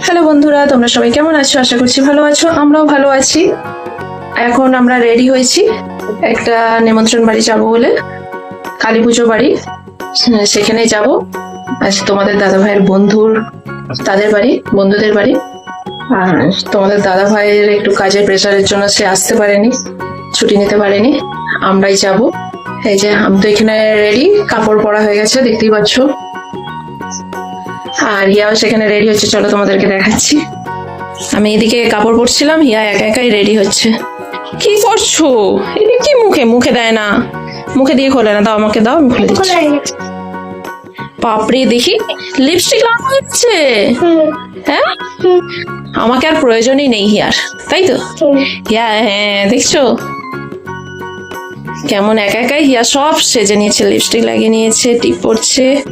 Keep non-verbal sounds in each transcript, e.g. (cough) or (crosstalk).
Hello বন্ধুরা, তোমরা সবাই কেমন আছো? আশা করছি ভালো আছো। আমরাও ভালো আছি। এখন আমরা রেডি হয়েছি। একটা নিমন্ত্রণ বাড়ি যাব বলে। কালী পুজো বাড়ি। সে- সেখানে যাব। আজ তোমাদের দাদা ভাইয়ের বন্ধুর, তাদের বাড়ি, বন্ধুদের বাড়ি। আর তোমাদের দাদা ভাইয়ের একটু কাজের প্রেশারের জন্য সে আসতে পারেনি, ছুটি নিতে পারেনি। আমরাই যাব। এই যে, আমি তো এখানে রেডি কাপড় পরা হয়ে গেছে, দেখতেই পাচ্ছ। আর হিয়াও সেখানে রেডি হচ্ছে চলো তোমাদেরকে দেখাচ্ছি। আমি এদিকে কাপড় পরছিলাম হিয়া একা একাই রেডি হচ্ছে। কি করছ? এটা কি মুখে? মুখে দেয় না। মুখে দিয়ে খোলে না। দাও আমাকে দাও আমি খুলে দিচ্ছি। বাপরে দেখি লিপস্টিক লাগানো হচ্ছে হ্যাঁ? আমাকে আর প্রয়োজনই নেই হিয়ার তাই তো? হিয়া হ্যাঁ দেখছ? কেমন একা একাই হিয়া সব সেজে নিয়েছে লিপস্টিক লাগিয়ে নিয়েছে টিপ পরছে।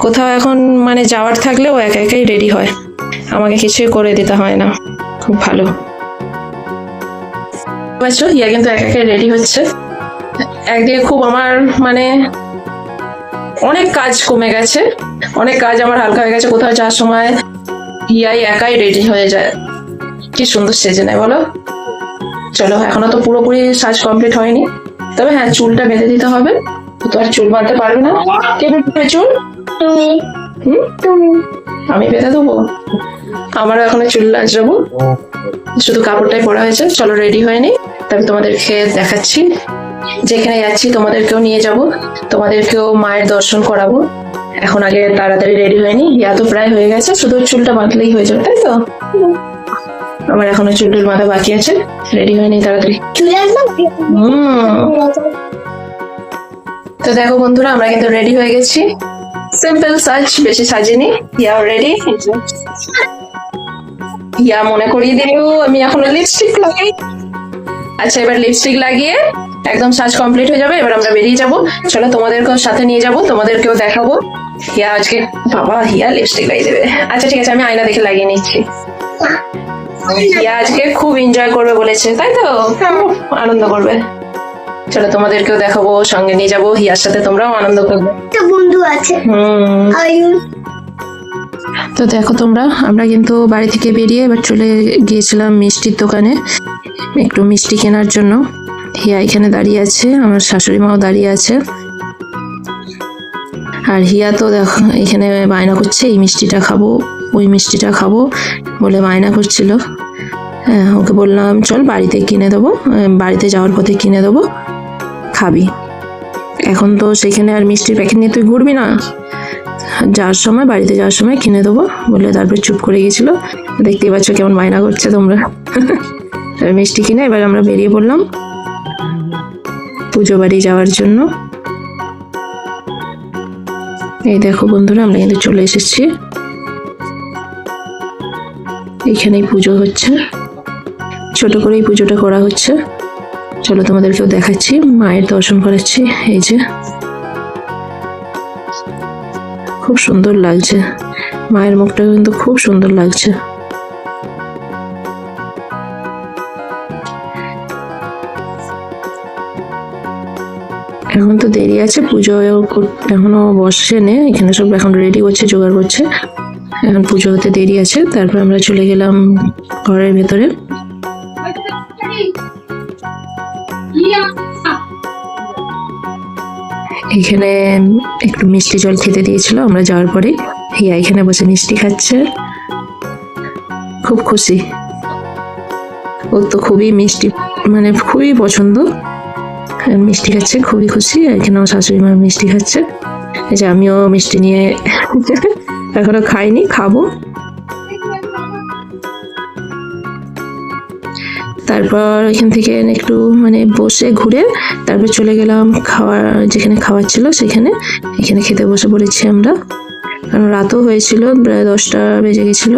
কোথাও এখন মানে যাওয়ার থাকলেও একা একাই রেডি হয়। আমাকে কিছুই করে দিতে হয় না। খুব ভালো। বুঝছ হিয়া কিন্তু একা একাই রেডি হচ্ছে। একদিকে খুব আমার মানে অনেক কাজ কমে গেছে। অনেক কাজ আমার হালকা হয়ে গেছে। কোথাও যাওয়ার সময় হিয়াই একাই রেডি হয়ে যায়। কি সুন্দর সেজে নেয়, বলো? চলো, এখনও তো পুরোপুরি সাজ কমপ্লিট হয়নি। তবে হ্যাঁ চুলটা বেঁধে দিতে হবে। তো আর চুল বাঁধতে পারবে না? কে বেঁধে চুল? তুমি। হুম? তুমি। আমি বেঁধে দেবো? আমারও এখনও চুল যাব শুধু কাপড়টাই পরা হয়েছে। চলো রেডি হয়নি তবে তোমাদেরকে দেখাচ্ছি। যেখানে যাচ্ছি তোমাদেরকেও নিয়ে যাব। তোমাদেরকেও মায়ের দর্শন করাবো। এখন আগে তাড়াতাড়ি রেডি হয়নি ইয়া তো প্রায় হয়ে গেছে। শুধু চুলটা বাঁধলেই হয়ে যাবে তাই তো? আমার এখনও চুল টুল বাঁধা বাকি আছে। রেডি হয়নি তাড়াতাড়ি। হুম। তো দেখো বন্ধুরা আমরা কিন্তু রেডি হয়ে গেছি। সিম্পল সাজ বেশি সাজিনি। ইয়াও রেডি ইয়া মনে করিয়ে দিল আমি এখনও লিপস্টিক লাগাই আচ্ছা এবার লিপস্টিক লাগিয়ে একদম সাজ কমপ্লিট হয়ে যাবে এবার আমরা বেরিয়ে যাব। চলো তোমাদেরকেও সাথে নিয়ে যাব তোমাদেরকেও দেখাবো। হিয়া আজকে বাবা হিয়া লিপস্টিক লাগিয়ে দেবে। আচ্ছা ঠিক আছে আমি আয়না দেখে লাগিয়ে নিচ্ছি। হিয়া আজকে খুব এনজয় করবে বলেছে তাই তো? আনন্দ করবে। চলো তোমাদেরকেও দেখাবো সঙ্গে নিয়ে যাব। হিয়ার সাথে তোমরাও আনন্দ করবে। বন্ধু আছে। হুম। তো দেখো তোমরা আমরা কিন্তু বাড়ি থেকে বেরিয়ে এবার চলে গিয়েছিলাম মিষ্টির দোকানে একটু মিষ্টি কেনার জন্য। হিয়া এখানে দাঁড়িয়ে আছে আমার শাশুড়ি মাও দাঁড়িয়ে আছে। আর হিয়া তো দেখো এখানে বায়না করছে এই মিষ্টিটা খাব ওই মিষ্টিটা খাব বলে বায়না করছিল। হ্যাঁ, ওকে বললাম চল বাড়িতে কিনে দেবো বাড়িতে যাওয়ার পথে কিনে দেবো। খাবি। এখন তো সেখানে আর মিষ্টির প্যাকেট নিয়ে তুই ঘুরবি না। যাওয়ার সময়, বাড়িতে যাওয়ার সময় কিনে দেবো বলে তারপরে চুপ করে গেছিল দেখতে পাচ্ছ কেমন মায়না করছে তোমরা। (laughs) মিষ্টি কিনে এবার আমরা বেরিয়ে পড়লাম পুজো বাড়ি যাওয়ার জন্য। এই দেখো বন্ধুরা, আমরা কিন্তু চলে এসেছি। এখানেই পুজো হচ্ছে। ছোট করেই পুজোটা করা হচ্ছে। চলো তোমাদেরকেও দেখাচ্ছি, মায়ের দর্শন করাচ্ছি, এই যে। খুব সুন্দর লাগছে। মায়ের মুখটা কিন্তু খুব সুন্দর লাগছে। এখন তো দেরি আছে, পুজো এখনও বসেনি এখানে সব এখন রেডি করছে, জোগাড় করছে। এখন পুজো হতে দেরি আছে, তারপর আমরা চলে গেলাম ঘরের ভেতরে। এখানে একটু মিষ্টি জল খেতে দিয়েছিল, আমরা যাওয়ার পরে হিয়া এখানে বসে মিষ্টি খাচ্ছে। খুব খুশি। ওর তো খুবই মিষ্টি মানে খুবই পছন্দ। মিষ্টি খাচ্ছে, খুবই খুশি। এখানে আমার শাশুড়ি মা মিষ্টি খাচ্ছে। এই যে আমিও মিষ্টি নিয়ে এখনও খাইনি, খাব। তারপর এখান থেকে একটু মানে বসে ঘুরে তারপর চলে গেলাম খাওয়ার, যেখানে খাওয়ার ছিল সেখানে। এখানে খেতে বসে পড়েছি আমরা। কারণ রাতও হয়েছিল, প্রায় দশটা বেজে গেছিল।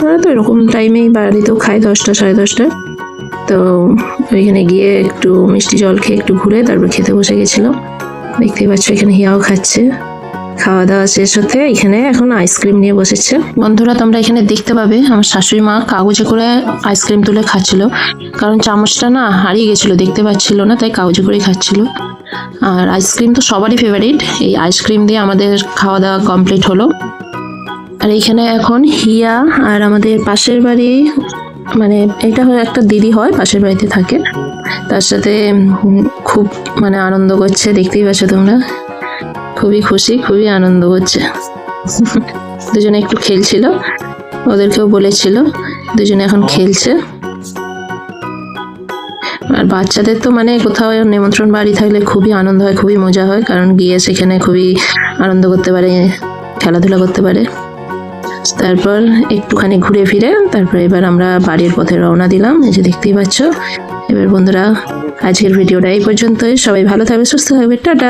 আমরা তো এরকম টাইমেই বাড়িতেও খাই দশটা, সাড়ে দশটা। তো ওইখানে গিয়ে একটু মিষ্টি জল খেয়ে একটু ঘুরে তারপর খেতে বসে গেছিলাম। দেখতেই পাচ্ছ এখানে হিয়াও খাচ্ছে। খাওয়া দাওয়া শেষ হতে এখানে এখন আইসক্রিম নিয়ে বসেছে। বন্ধুরা, তোমরা এখানে দেখতে পাবে, আমার শাশুড়ি মা কাগজে করে আইসক্রিম তুলে খাচ্ছিল। কারণ চামচটা না হারিয়ে গেছিল, দেখতে পাচ্ছিল না, তাই কাগজে করেই খাচ্ছিল। আর আইসক্রিম তো সবারই ফেভারিট এই আইসক্রিম দিয়ে আমাদের খাওয়া দাওয়া কমপ্লিট হলো। আর এইখানে এখন হিয়া আর আমাদের পাশের বাড়ি মানে এটা হয় একটা দিদি হয়, পাশের বাড়িতে থাকে। তার সাথে খুব মানে আনন্দ করছে, দেখতেই পাচ্ছ তোমরা। খুবই খুশি, খুবই আনন্দ হচ্ছে। দুজনে একটু খেলছিল, ওদেরকেও বলেছিল, দুজনে এখন খেলছে। আর বাচ্চাদের তো মানে কোথাও নিমন্ত্রণ বাড়ি থাকলে খুবই আনন্দ হয়, খুবই মজা হয়, কারণ গিয়ে সেখানে খুবই আনন্দ করতে পারে, খেলাধুলা করতে পারে। তারপর একটুখানি ঘুরে ফিরে, তারপর এবার আমরা বাড়ির পথে রওনা দিলাম, এই যে দেখতেই পাচ্ছ। এবার বন্ধুরা, আজকের ভিডিওটা এই পর্যন্তই। সবাই ভালো থাকবে, সুস্থ থাকবে, টাটা।